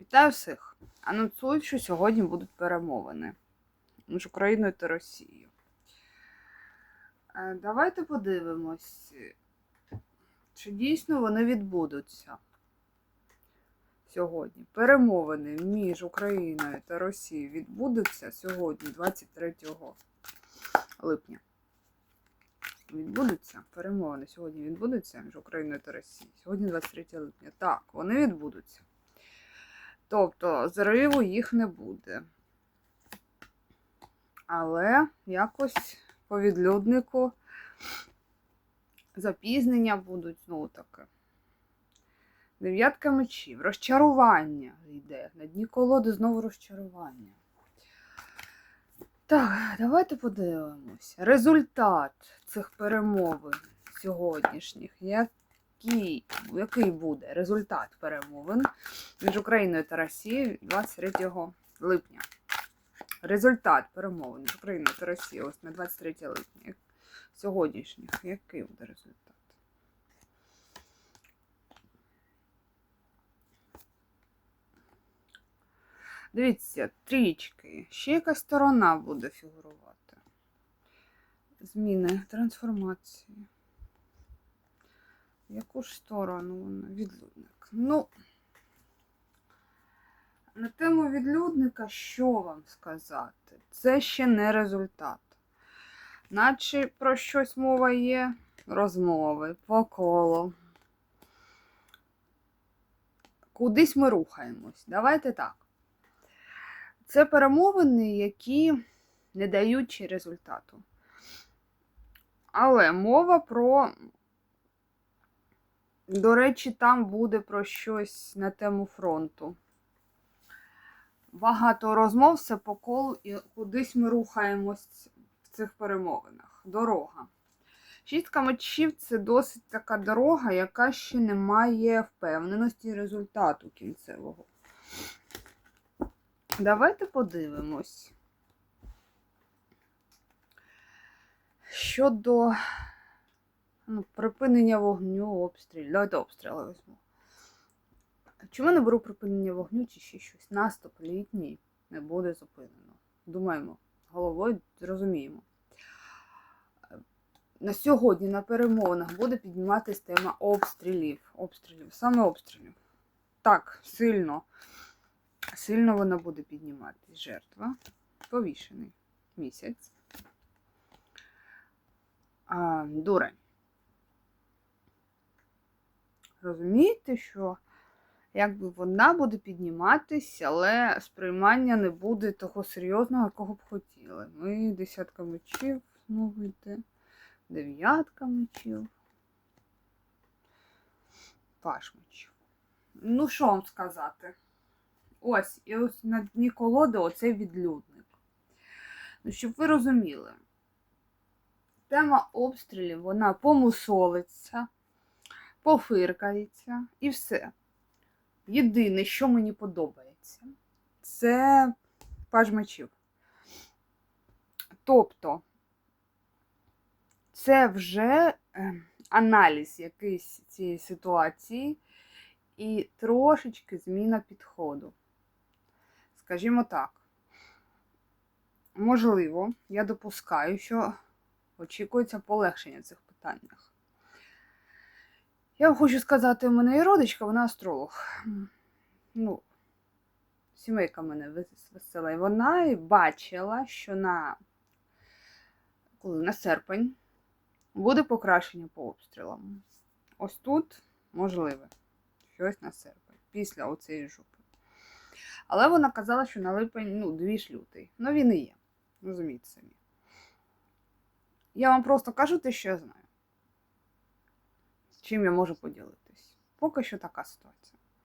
Вітаю всіх! Анонсують, що сьогодні будуть перемовини між Україною та Росією. Е, Давайте подивимось, чи дійсно вони відбудуться сьогодні. Перемовини між Україною та Росією відбудуться сьогодні, 23 липня. Відбудуться перемовини сьогодні відбудуться між Україною та Росією. Сьогодні 23 липня. Так, вони відбудуться. Тобто зриву їх не буде. Але якось по відлюднику запізнення будуть знову таки. Дев'ятка мечів. Розчарування йде. На дні колоди знову розчарування. Так, давайте подивимось. Результат цих перемовин сьогоднішніх. Який, який буде результат перемовин між Україною та Росією 23 липня? Результат перемовин між Україною та Росією ось на 23 липня. Сьогоднішніх. Який буде результат? Дивіться, трічки. Ще якась сторона буде фігурувати. Зміни, трансформації. Яку ж сторону? Відлюдник. Ну, на тему відлюдника, що вам сказати? Це ще не результат. Наче про щось мова є, розмови, по колу. Кудись ми рухаємось. Давайте так. Це перемовини, які не дають результату. Але мова про. До речі, там буде про щось на тему фронту. Багато розмов, все по колу, і кудись ми рухаємось в цих перемовинах. Дорога. Шістка мечів це досить така дорога, яка ще не має впевненості результату кінцевого. Давайте подивимось. Щодо ну, припинення вогню, обстрілів. Давайте обстріли візьму. Чому не беру припинення вогню чи ще щось? Наступ літній не буде зупинено. Думаємо, головою зрозуміємо. На сьогодні на перемовинах буде підніматися тема обстрілів. Обстрілів, саме обстрілів. Так, сильно. Сильно вона буде підніматись. Жертва. Повішений місяць. А, дурень. Розумієте, що якби вона буде підніматись, але сприймання не буде того серйозного, якого б хотіли. Ми десятка мечів знову йде. Дев'ятка мечів. Паш мечів. Ну, що вам сказати? Ось, і ось на дні колоди оцей відлюдник. Ну, щоб ви розуміли, тема обстрілів, вона помусолиться, пофиркається і все. Єдине, що мені подобається, це паж мечів. Тобто, це вже е, аналіз якийсь цієї ситуації і трошечки зміна підходу. Скажімо так, можливо, я допускаю, що очікується полегшення в цих питаннях. Я вам хочу сказати, у мене є родичка, вона астролог. Ну, сімейка мене весела. І вона бачила, що на, на серпень буде покращення по обстрілам. Ось тут можливе щось на серпень, після оцієї жопи. Але вона казала, що на липень, ну, дві ж лютий. Ну, він і є. Розумієте самі. Я вам просто кажу те, що я знаю. Чим я можу поділитись. Поки що така ситуація.